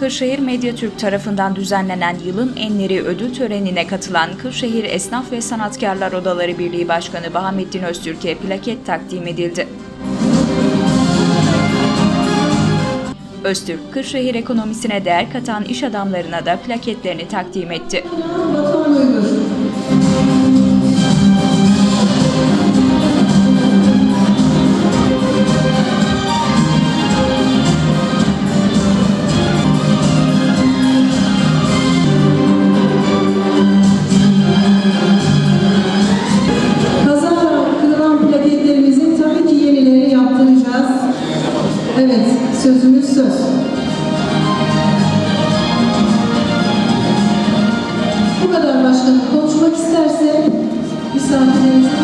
Kırşehir Medyatürk tarafından düzenlenen yılın enleri ödül törenine katılan Kırşehir Esnaf ve Sanatkarlar Odaları Birliği Başkanı Bahamettin Öztürk'e plaket takdim edildi. Öztürk, Kırşehir ekonomisine değer katan iş adamlarına da plaketlerini takdim etti. Evet, sözümüz söz. Bu kadar başkanım. Konuşmak isterse misafirlerimize